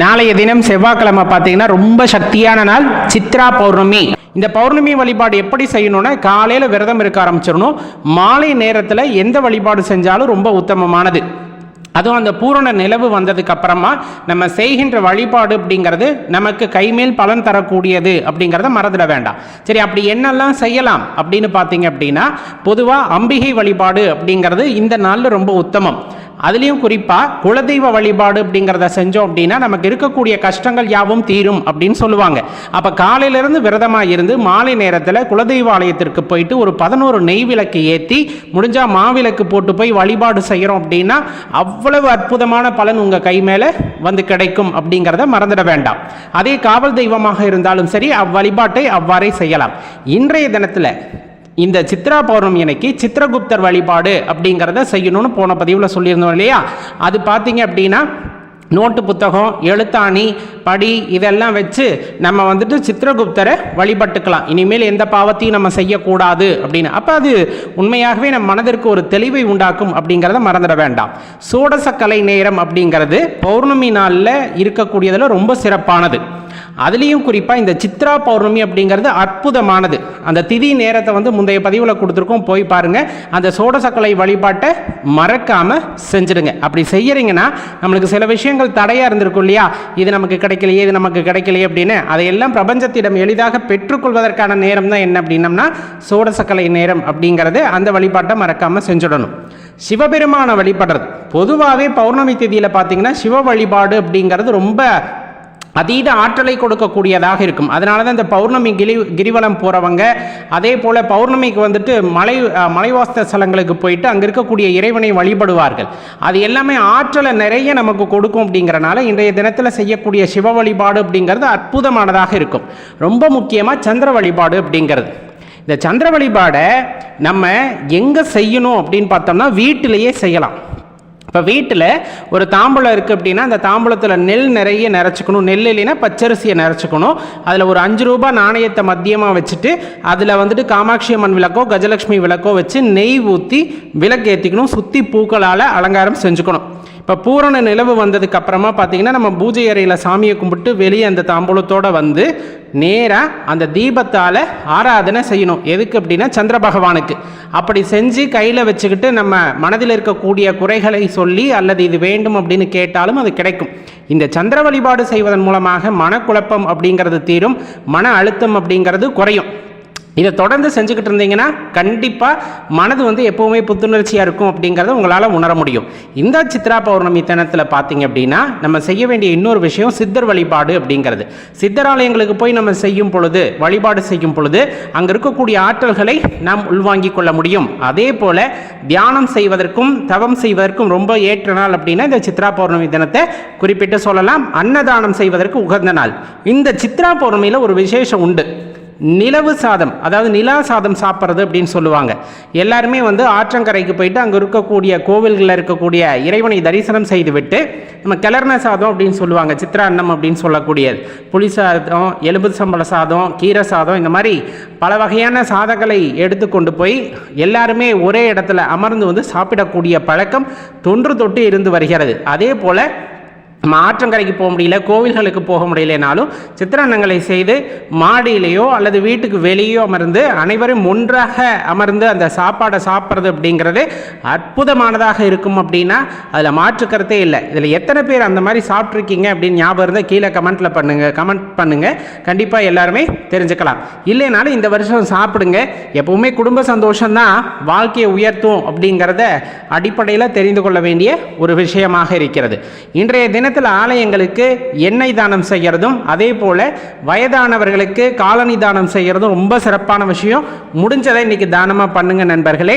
நாளைய தினம் செவ்வாய்க்கிழமை பார்த்தீங்கன்னா ரொம்ப சக்தியான நாள் சித்ரா பௌர்ணமி. இந்த பௌர்ணமி வழிபாடு எப்படி செய்யணும்னா காலையில் விரதம் இருக்க ஆரம்பிச்சிடணும். மாலை நேரத்தில் எந்த வழிபாடு செஞ்சாலும் ரொம்ப உத்தமமானது. அதுவும் அந்த பூரண நிலவு வந்ததுக்கு அப்புறமா நம்ம செய்கின்ற வழிபாடு அப்படிங்கிறது நமக்கு கைமேல் பலன் தரக்கூடியது அப்படிங்கிறத மறந்துட வேண்டாம். சரி அப்படி என்னெல்லாம் செய்யலாம் அப்படின்னு பார்த்தீங்க அப்படின்னா பொதுவாக அம்பிகை வழிபாடு அப்படிங்கிறது இந்த நாளில் ரொம்ப உத்தமம். அதுலேயும் குறிப்பாக குலதெய்வ வழிபாடு அப்படிங்கிறத செஞ்சோம் அப்படின்னா நமக்கு இருக்கக்கூடிய கஷ்டங்கள் யாவும் தீரும் அப்படின்னு சொல்லுவாங்க. அப்போ காலையிலேருந்து விரதமாக இருந்து மாலை நேரத்தில் குலதெய்வ ஆலயத்திற்கு போயிட்டு ஒரு பதினோரு நெய் விளக்கு ஏற்றி முடிஞ்சால் மாவிளக்கு போட்டு போய் வழிபாடு செய்கிறோம் அப்படின்னா அவ்வளவு அற்புதமான பலன் உங்கள் கை மேலே வந்து கிடைக்கும் அப்படிங்கிறத மறந்துட வேண்டாம். அதே காவல் தெய்வமாக இருந்தாலும் சரி அவ்வழிபாட்டை அவ்வாறே செய்யலாம். இன்றைய தினத்தில் இந்த சித்ரா பௌர்ணமி அன்னைக்கு சித்திரகுப்தர் வழிபாடு அப்படிங்கிறத செய்யணும்னு போன பதிவில் சொல்லியிருந்தோம் இல்லையா? அது பார்த்தீங்க அப்படின்னா நோட்டு புத்தகம் எழுத்தாணி படி இதெல்லாம் வச்சு நம்ம வந்துட்டு சித்திரகுப்தரை வழிபட்டுக்கலாம். இனிமேல் எந்த பாவத்தையும் நம்ம செய்யக்கூடாது அப்படின்னு. அப்போ அது உண்மையாகவே நம் மனதிற்கு ஒரு தெளிவை உண்டாக்கும் அப்படிங்கிறத மறந்துட வேண்டாம். சோடசக்கலை நேரம் அப்படிங்கிறது பௌர்ணமி நாளில் இருக்கக்கூடியதில் ரொம்ப சிறப்பானது. அதுலேயும் குறிப்பாக இந்த சித்ரா பௌர்ணமி அப்படிங்கிறது அற்புதமானது. அந்த திதி நேரத்தை வந்து முந்தைய பதிவில் கொடுத்துருக்கோம். போய் பாருங்கள் அந்த சோடசக்கலை வழிபாட்டை மறக்காமல் செஞ்சுடுங்க. அப்படி செய்கிறீங்கன்னா நம்மளுக்கு சில விஷயங்கள் தடையாக இருந்திருக்கும் இல்லையா? இது நமக்கு கிடைக்கலையே இது நமக்கு கிடைக்கலையே அப்படின்னு அதையெல்லாம் பிரபஞ்சத்திடம் எளிதாக பெற்றுக்கொள்வதற்கான நேரம் தான் என்ன அப்படின்னம்னா சோடசக்கலை நேரம் அப்படிங்கிறது அந்த வழிபாட்டை மறக்காமல் செஞ்சுடணும். சிவபெருமானை வழிபடுறது. பொதுவாகவே பௌர்ணமி திதியில் பார்த்தீங்கன்னா சிவ வழிபாடு அப்படிங்கிறது ரொம்ப அதீத ஆற்றலை கொடுக்கக்கூடியதாக இருக்கும். அதனால தான் இந்த பௌர்ணமி கிரி கிரிவலம் போகிறவங்க அதே போல் பௌர்ணமிக்கு வந்துட்டு மலை மலைவாஸ்த மலைவாச ஸ்தலங்களுக்கு போயிட்டு அங்கே இருக்கக்கூடிய இறைவனை வழிபடுவார்கள். அது எல்லாமே ஆற்றலை நிறைய நமக்கு கொடுக்கும் அப்படிங்கிறனால இன்றைய தினத்தில் செய்யக்கூடிய சிவ வழிபாடு அப்படிங்கிறது அற்புதமானதாக இருக்கும். ரொம்ப முக்கியமாக சந்திர வழிபாடு அப்படிங்கிறது. இந்த சந்திர வழிபாடை நம்ம எங்கே செய்யணும் அப்படின்னு பார்த்தோம்னா வீட்டிலேயே செய்யலாம். இப்போ வீட்டில் ஒரு தாம்பூலம் இருக்குது அப்படின்னா அந்த தாம்பூலத்தில் நெல் நிறைய நிறச்சிக்கணும். நெல் இல்லைன்னா பச்சரிசியை நிறச்சிக்கணும். அதில் ஒரு அஞ்சு ரூபாய் நாணயத்தை மத்தியமாக வச்சுட்டு அதில் வந்துட்டு காமாட்சி அம்மன் விளக்கோ கஜலட்சுமி விளக்கோ வச்சு நெய் ஊற்றி விளக்கு ஏற்றிக்கணும் சுற்றி பூக்களால் அலங்காரம் செஞ்சுக்கணும். இப்போ பூரண நிலவு வந்ததுக்கு அப்புறமா பார்த்தீங்கன்னா நம்ம பூஜை அறையில் சாமியை கும்பிட்டு வெளியே அந்த தாம்பூலத்தோடு வந்து நேராக அந்த தீபத்தால் ஆராதனை செய்யணும். எதுக்கு அப்படின்னா சந்திர பகவானுக்கு. அப்படி செஞ்சு கையில் வச்சுக்கிட்டு நம்ம மனதில் இருக்கக்கூடிய குறைகளை சொல்லி அல்லது இது வேண்டும் அப்படின்னு கேட்டாலும் அது கிடைக்கும். இந்த சந்திர வழிபாடு செய்வதன் மூலமாக மனக்குழப்பம் அப்படிங்கிறது தீரும் மன அழுத்தம் அப்படிங்கிறது குறையும். இதை தொடர்ந்து செஞ்சுக்கிட்டு இருந்தீங்கன்னா கண்டிப்பாக மனது வந்து எப்போவுமே புத்துணர்ச்சியாக இருக்கும் அப்படிங்கிறத உங்களால் உணர முடியும். இந்த சித்ரா பௌர்ணமி தினத்தில் பார்த்தீங்க அப்படின்னா நம்ம செய்ய வேண்டிய இன்னொரு விஷயம் சித்தர் வழிபாடு அப்படிங்கிறது. சித்தராலயங்களுக்கு போய் நம்ம செய்யும் பொழுது வழிபாடு செய்யும் பொழுது அங்கே இருக்கக்கூடிய ஆற்றல்களை நாம் உள்வாங்கிக் கொள்ள முடியும். அதே போல் தியானம் செய்வதற்கும் தவம் செய்வதற்கும் ரொம்ப ஏற்ற நாள் அப்படின்னா இந்த சித்ரா பௌர்ணமி தினத்தை குறிப்பிட்டு சொல்லலாம். அன்னதானம் செய்வதற்கு உகந்த நாள். இந்த சித்ரா பௌர்ணமியில் ஒரு விசேஷம் உண்டு. நிலவு சாதம் அதாவது நிலா சாதம் சாப்பிட்றது அப்படின்னு சொல்லுவாங்க. எல்லாருமே வந்து ஆற்றங்கரைக்கு போயிட்டு அங்கே இருக்கக்கூடிய கோவில்களில் இருக்கக்கூடிய இறைவனை தரிசனம் செய்துவிட்டு நம்ம கிளர்ன சாதம் அப்படின்னு சொல்லுவாங்க சித்ரா அன்னம் அப்படின்னு சொல்லக்கூடியது. புளி சாதம் எலும்பு சம்பள சாதம் கீரை சாதம் இந்த மாதிரி பல வகையான சாதங்களை எடுத்துக்கொண்டு போய் எல்லாருமே ஒரே இடத்துல அமர்ந்து வந்து சாப்பிடக்கூடிய பழக்கம் தொன்று தொட்டு இருந்து வருகிறது. அதே போல் ஆற்றங்கரைக்கு போக முடியல கோவில்களுக்கு போக முடியலனாலும் சித்திரான்னங்களை செய்து மாடியிலேயோ அல்லது வீட்டுக்கு வெளியோ அமர்ந்து அனைவரும் ஒன்றாக அமர்ந்து அந்த சாப்பாடை சாப்பிட்றது அப்படிங்கிறது அற்புதமானதாக இருக்கும் அப்படின்னா அதில் மாற்று கருத்தே இல்லை. இதில் எத்தனை பேர் அந்த மாதிரி சாப்பிட்ருக்கீங்க அப்படின்னு ஞாபகம் இருந்தால் கீழே கமெண்ட்டில் பண்ணுங்கள் கமெண்ட் பண்ணுங்கள் கண்டிப்பாக எல்லாருமே தெரிஞ்சுக்கலாம். இல்லைனாலும் இந்த வருஷம் சாப்பிடுங்க. எப்பவுமே குடும்ப சந்தோஷம்தான். வாழ்க்கையை உயர்த்தும் அப்படிங்கிறத அடிப்படையில் தெரிந்து கொள்ள வேண்டிய ஒரு விஷயமாக இருக்கிறது. இன்றைய தினம் தினத்தில் ஆலயங்களுக்கு எண்ணெய் தானம் செய்கிறதும் அதே போல் வயதானவர்களுக்கு காலனி தானம் செய்கிறதும் ரொம்ப சிறப்பான விஷயம். முடிஞ்சதை இன்னைக்கு தானமாக பண்ணுங்க நண்பர்களே.